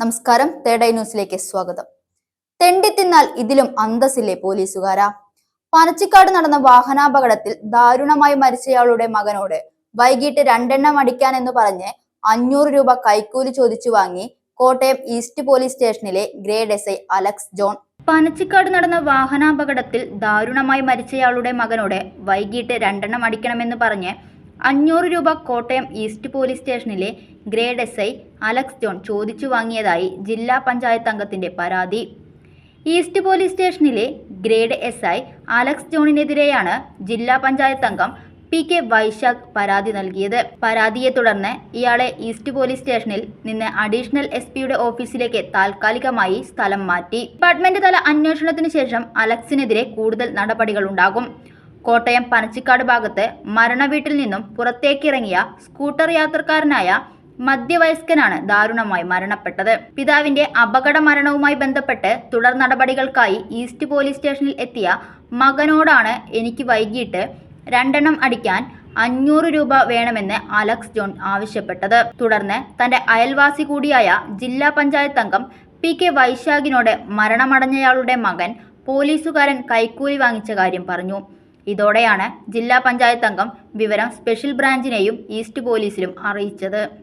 നമസ്കാരം. തേടൈ ന്യൂസിലേക്ക് സ്വാഗതം. തെണ്ടി തിന്നാൽ ഇതിലും അന്തസ്സില്ലേ പോലീസുകാരാ? പനച്ചിക്കാട് നടന്ന വാഹനാപകടത്തിൽ ദാരുണമായി മരിച്ചയാളുടെ മകനോട് വൈകിട്ട് രണ്ടെണ്ണം അടിക്കാൻ എന്ന് പറഞ്ഞ് അഞ്ഞൂറ് രൂപ കൈക്കൂലി ചോദിച്ചു വാങ്ങി കോട്ടയം ഈസ്റ്റ് പോലീസ് സ്റ്റേഷനിലെ grade S I Alex John. Panachikkad നടന്ന വാഹനാപകടത്തിൽ ദാരുണമായി മരിച്ചയാളുടെ മകനോട് വൈകിട്ട് രണ്ടെണ്ണം അടിക്കണമെന്ന് പറഞ്ഞ് അഞ്ഞൂറ് രൂപ കോട്ടയം ഈസ്റ്റ് പോലീസ് സ്റ്റേഷനിലെ grade S I Alex John ചോദിച്ചു വാങ്ങിയതായി ജില്ലാ പഞ്ചായത്ത് അംഗത്തിന്റെ പരാതി. ഈസ്റ്റ് പോലീസ് സ്റ്റേഷനിലെ ഗ്രേഡ് എസ് ഐ അലക്സ് ജോണിനെതിരെയാണ് ജില്ലാ പഞ്ചായത്ത് അംഗം പി കെ വൈശാഖ് പരാതി നൽകിയത്. പരാതിയെ തുടർന്ന് ഇയാളെ ഈസ്റ്റ് പോലീസ് സ്റ്റേഷനിൽ നിന്ന് അഡീഷണൽ എസ് പിയുടെ ഓഫീസിലേക്ക് താൽക്കാലികമായി സ്ഥലം മാറ്റി. ഡിപ്പാർട്ട്മെന്റ് തല അന്വേഷണത്തിന് ശേഷം അലക്സിനെതിരെ കൂടുതൽ നടപടികളുണ്ടാകും. കോട്ടയം പനച്ചിക്കാട് ഭാഗത്ത് മരണവീട്ടിൽ നിന്നും പുറത്തേക്കിറങ്ങിയ സ്കൂട്ടർ യാത്രക്കാരനായ മധ്യവയസ്കനാണ് ദാരുണമായി മരണപ്പെട്ടത്. പിതാവിന്റെ അപകട മരണവുമായി ബന്ധപ്പെട്ട് തുടർ നടപടികൾക്കായി ഈസ്റ്റ് പോലീസ് സ്റ്റേഷനിൽ എത്തിയ മകനോടാണ് എനിക്ക് വൈകിട്ട് രണ്ടെണ്ണം അടിക്കാൻ അഞ്ഞൂറ് രൂപ വേണമെന്ന് അലക്സ് ജോൺ ആവശ്യപ്പെട്ടത്. തുടർന്ന് തന്റെ അയൽവാസി കൂടിയായ ജില്ലാ പഞ്ചായത്ത് അംഗം പി കെ വൈശാഖിനോട് മരണമടഞ്ഞയാളുടെ മകൻ പോലീസുകാരൻ കൈക്കൂലി വാങ്ങിച്ച കാര്യം പറഞ്ഞു. ഇതോടെയാണ് ജില്ലാ പഞ്ചായത്ത് അംഗം വിവരം സ്പെഷ്യൽ ബ്രാഞ്ചിനെയും ഈസ്റ്റ് പോലീസിലും അറിയിച്ചത്